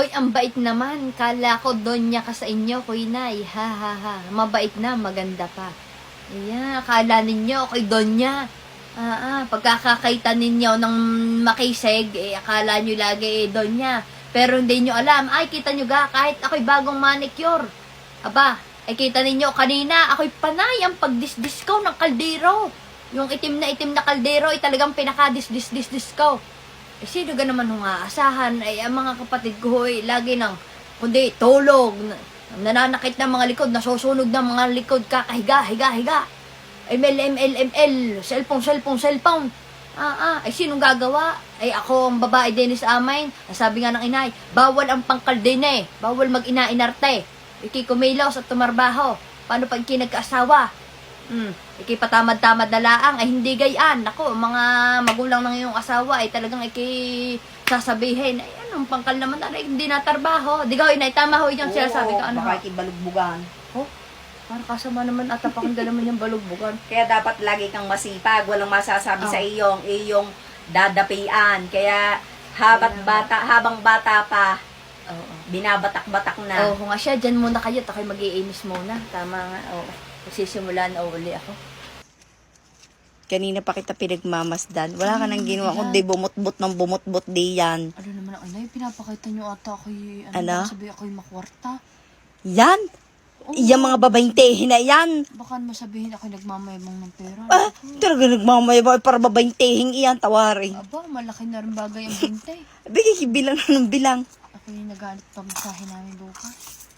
Hoy, ang bait naman. Kala ko donya ka sa inyo, Kuy Nay. Ha, ha, ha. Mabait na, maganda pa. Ayan, akala ninyo ako'y donya. Ah, ah, pagkakakaita ninyo ng makisig, eh, akala nyo lagi eh, donya. Pero hindi nyo alam. Ay, kita nyo ga, kahit ako'y bagong manicure. Aba, ay kita ninyo kanina, ako'y panay ang pagdisdis ng kaldero. Yung itim na itim na kaldero ay talagang pinakadisdis-disdis ko. Eh, sino ga naman nung aasahan? Ay, ang mga kapatid ko, eh, lagi nang, kundi, tulog, na- nananakit ng mga likod, nasusunog ng mga likod, kakahiga, higa, higa. ML, ML, ML, cellphone, cellphone, cellphone. Ah, ah, ay sinong gagawa? Ay ako ang babae din sa amin. Sabi nga ng inay, bawal ang pangkaldine, bawal mag-ina-inarte. Ikikumilos at tumarbaho. Paano pag kinagkaasawa? Hmm, ikipatamad-tamad na laang, ay hindi gayaan. Ako, mga magulang ng iyong asawa, ay talagang iki sasabihin, ay anong pangkal naman, ay hindi natarbaho. Di ka, inay, tama ho yung sinasabi ko. Ano, baka ho? ikibalugbugan. Oh, parang kasama naman at pakinggan naman yung balugbugan. Kaya dapat lagi kang masipag, walang masasabi Oh. sa iyong iyong dadapian. Kaya habat Kaya bata, habang bata pa, Oo. binabatak-batak na. Oo nga siya, dyan muna kayo, tako'y mag-iinis muna. Tama nga, oo. Magsisimula na uli ako. Kanina pa kita pinagmamasdan. Wala ka nang ginawa kundi bumot-bot ng bumot-bot di yan. Ano naman ako, Nay, pinapakita niyo ata ako'y, ano, Ano? baka sabi ako'y makwarta. Yan! Oo. Yung mga babaeng tehin na yan. Baka masabihin ako'y nagmamayabang ng pera. Ah, talaga nagmamayabay para babaeng tehing iyan, tawarin. Aba, malaki na rin bagay ang binte. Bigay bilang na ng bilang. Ako'y nagalit pa masahe namin bukas.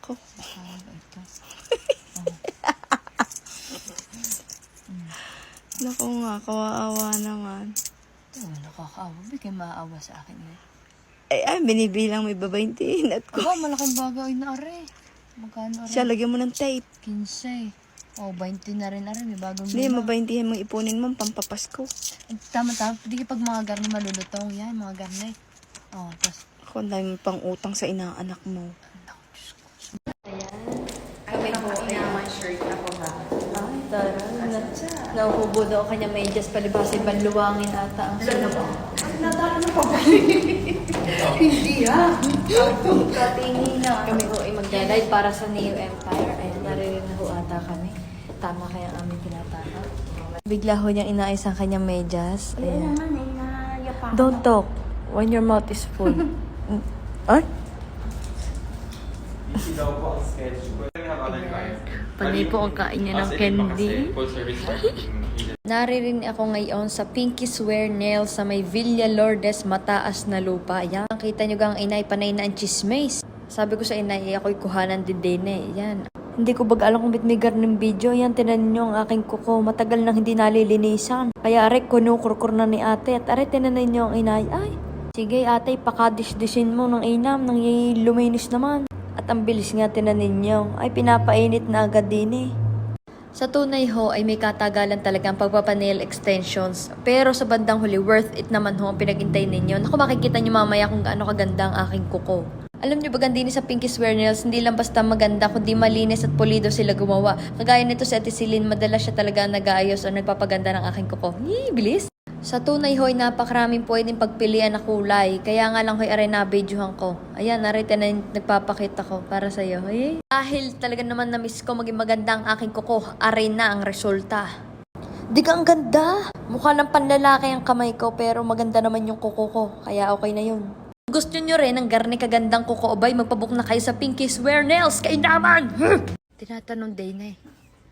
Ko. Sayang ito? Naku nga, kawaawa naman. Ito, nakakaawa. Bigay maawa sa akin eh. Ay, ay, binibilang may babaeng tehin at ko. Aba, malaking bagay na are. Magkano are? Siya, lagyan mo ng tape. 15. Oh, 20 na rin are. May bagong Hindi, tehin mong ipunin mo, pampapasko. Tama, tama. Hindi pag mga garni malulutong. Yan, mga garni. Oh, tapos, Ako, ang dami pang utang sa inaanak mo. naku, Diyos ko. Kami po, naman shirt na po ha. Tara. Na, nahuhubo daw kanya medyas palibasin banluwangin ata ang sino. Nadalo na po. Hindi ah. Katingin na. Kami ho ay magdalay para sa Neo Empire. Ayan, narinig na ho ata kami. Tama kaya ang aming tinatawag. Bigla ho niyang inaayos ang kanyang medyas. Ayan. naman eh. Don't talk when your mouth is full. Ay? Easy daw po ang sketch ko. We have other clients. Panay po ang kain niya ng candy. Naririn ako ngayon sa Pinky Swear Nails sa may Villa Lourdes, mataas na lupa. Yan. Kita nyo gang inay, panay na ang chismes. Sabi ko sa inay, eh, ako'y kuhanan din din eh. Yan. Hindi ko bag alam kung bit may ng video. Yan, tinan nyo ang aking kuko. Matagal nang hindi nalilinisan. Kaya are, kunukurkur na ni ate. At are, tinan nyo ang inay. Ay, sige ate, pakadisdisin mo ng inam. Nang luminis naman. Ang bilis nga tinan ninyo. Ay, pinapainit na agad din eh. Sa tunay ho ay may katagalan talaga ang pagpapanail extensions. Pero sa bandang huli, worth it naman ho ang pinagintay ninyo. Naku, makikita nyo mamaya kung gaano kaganda ang aking kuko. Alam nyo ba gandini sa Pinky Swear Nails, hindi lang basta maganda, kundi malinis at pulido sila gumawa. Kagaya nito si Ate Celine, madalas siya talaga nag-aayos o nagpapaganda ng aking kuko. Yee, bilis! Sa tunay ho'y napakaraming pwedeng pagpilian na kulay. Kaya nga lang ho'y aray na videohan ko. Ayan, narito na yung nagpapakita ko para sa'yo. Ay, dahil talaga naman na-miss ko maging maganda ang aking kuko, aray na ang resulta. Di ka ang ganda! Mukha lang panlalaki ang kamay ko pero maganda naman yung kuko ko. Kaya okay na yun. Gusto nyo rin ng garni kagandang kuko obay, magpabook na kayo sa Pinky Swear Nails. Kay naman! Tinatanong day na eh.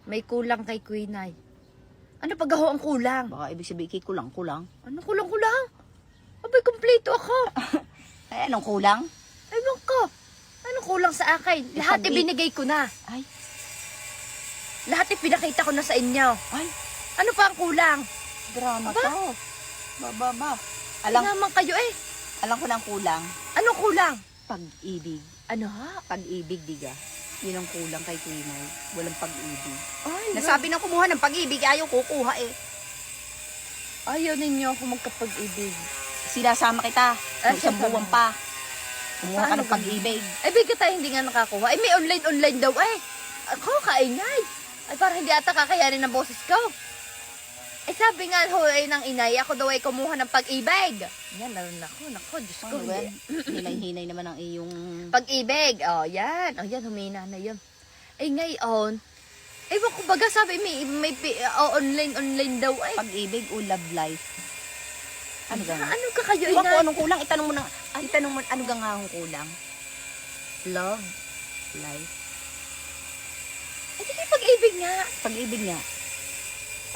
May kulang kay Queen Ay. Ano pag ako ang kulang? Baka ibig sabihin kay kulang-kulang. Ano kulang-kulang? Abay, kompleto ako. Ay, anong kulang? Ewan ko. Ano kulang sa akin? Lahat ibinigay ko na. Ay, Lahat ipinakita ko na sa inyo. ay, Ano pa ang kulang? drama Aba? to. Ba, ba, ba. Alam, Alam naman kayo eh. alam ko ng kulang. Anong kulang? Pag-ibig. Ano ha? Pag-ibig, diga. Yun ang kulang kay Quinay. Walang pag-ibig. Ay, Nasabi ng kumuha ng pag-ibig, ayaw kukuha eh. ayaw ninyo ako magkapag-ibig. Sinasama kita. Ah, May isang buwan pa. Kumuha ka Paano ng pag-ibig. Ay, bigyan tayo hindi nga nakakuha. Ay, may online-online daw eh. Ako, kaingay. Ay, parang hindi ata kakayanin ng boses ko. Eh sabi nga ho ay ng inay, ako daw ay kumuha ng pag-ibig. Yan, naroon ako. Nako, Diyos ko. Ano ba? Hinay-hinay naman ang iyong... Pag-ibig. Oh, yan. Oh, yan, humina na yun. Eh, ngayon, ewan ko baga sabi, may, may, oh, online, online daw ay. Pag-ibig o love life. Ano ga ano ka kayo, Iwan ko inay? anong kulang. Itanong mo na, ah, itanong mo, ano ga nga ang kulang? Love life. Eh, pag-ibig nga. Pag-ibig nga.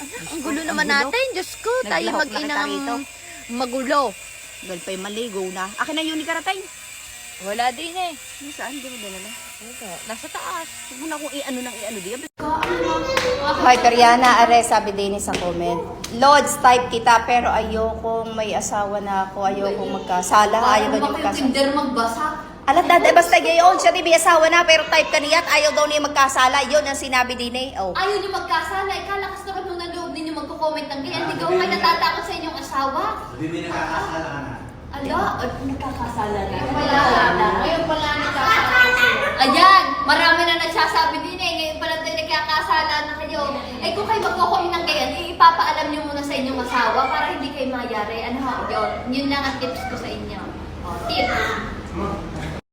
Ang gulo ang naman gulo. natin, Diyos ko. Tayo Naglahok na kita mag-inang rito. magulo. Dahil pa'y maligo na. Akin na yun ni Karatay. Wala din eh. Saan? Di mo dinala? Ito, nasa taas. Huwag mo na kung i-ano ng i-ano di. Hi, Periana. Are, sabi din sa comment. Lords, type kita, pero ayokong may asawa na ako. Ayokong magkasala. Ayaw daw niya magkasala. Tinder magbasa. Alam, eh, basta gayon. Siya di may asawa na, pero type ka niya at ayaw daw niya magkasala. Yun ang sinabi din eh. Oh. Ayaw niyo magkasala. Nung naloob magko-comment ng ganyan. Hindi ko kayo natatakot sa inyong asawa. Hindi may nakakasala na. Ala, at nagkakasala na. Wala na. Ngayon pala nagkakasala. Ayan, marami na nagsasabi din eh. Ngayon pala tayo nagkakasala na kayo. Eh kung kayo magko-comment ng ganyan, eh, ipapaalam niyo muna sa inyong asawa para hindi kayo mayari. Ano ho, yun. Yun lang ang tips ko sa inyo. O, tips.